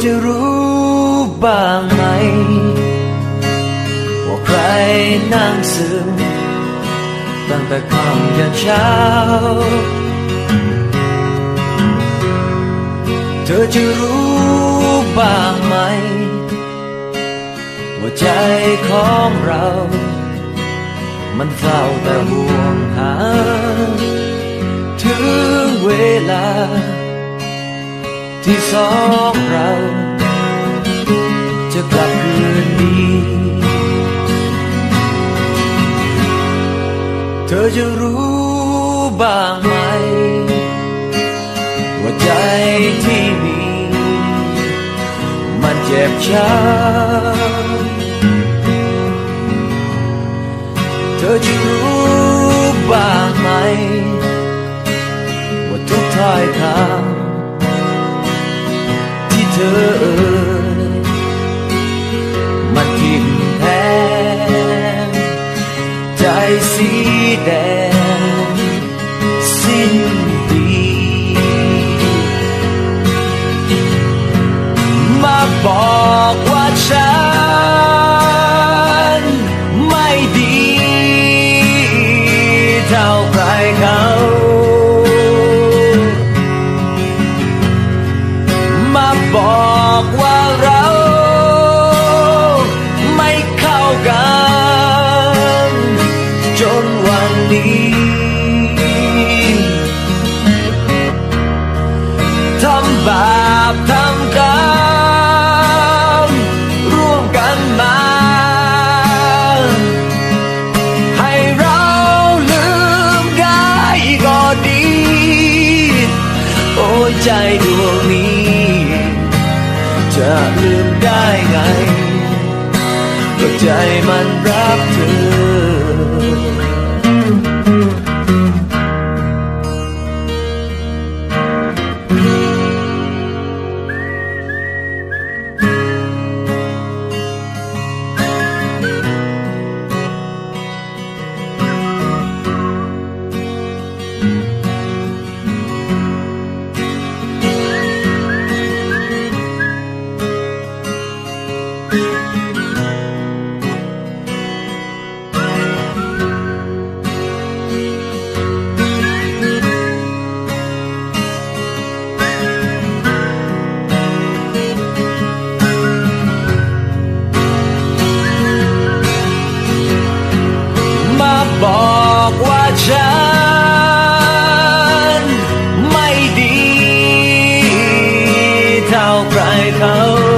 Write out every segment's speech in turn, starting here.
อจะรู้บ้างไหม ว่าใครนั่งซึมตั้งแต่ค่ำยันเช้า เธอจะรู้บ้างไหม ว่าใจของเรา มันเฝ้าแต่ห่วงหา ถึงเวลา ที่สองเรา จะรู้บ้างไหม ว่าใจที่มี มันเจ็บช้ำเธอจะรู้ สีแดง ลืมได้ไงก็ใจมันรักเธอ ใครเขามา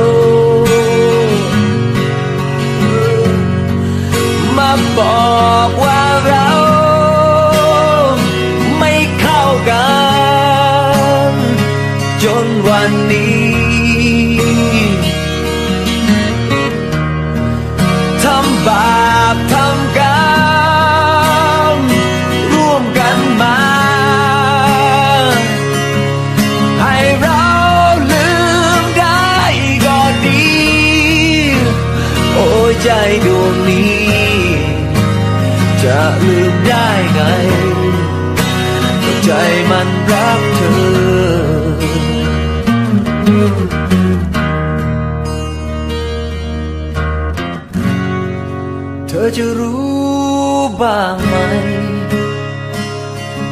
ใจดวงนี้ จะลืมได้ไง ใจมันรักเธอเธอจะรู้บ้างไหม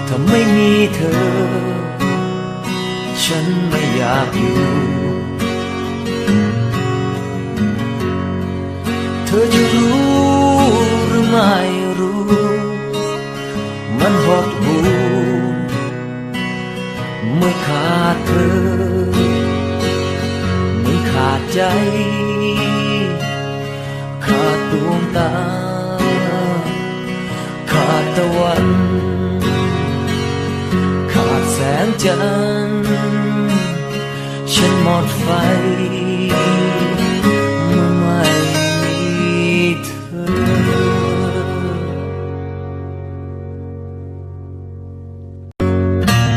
ถ้าไม่มีเธอ ฉันไม่อยากอยู่ ธอจะรู้หรือไม่รู้ มันหดหูเมื่อขาดเธอเหมือนขาดใจ ขาดดวงตา ขาดตะวัน ขาดแสงจันทร์ฉันหมดไฟ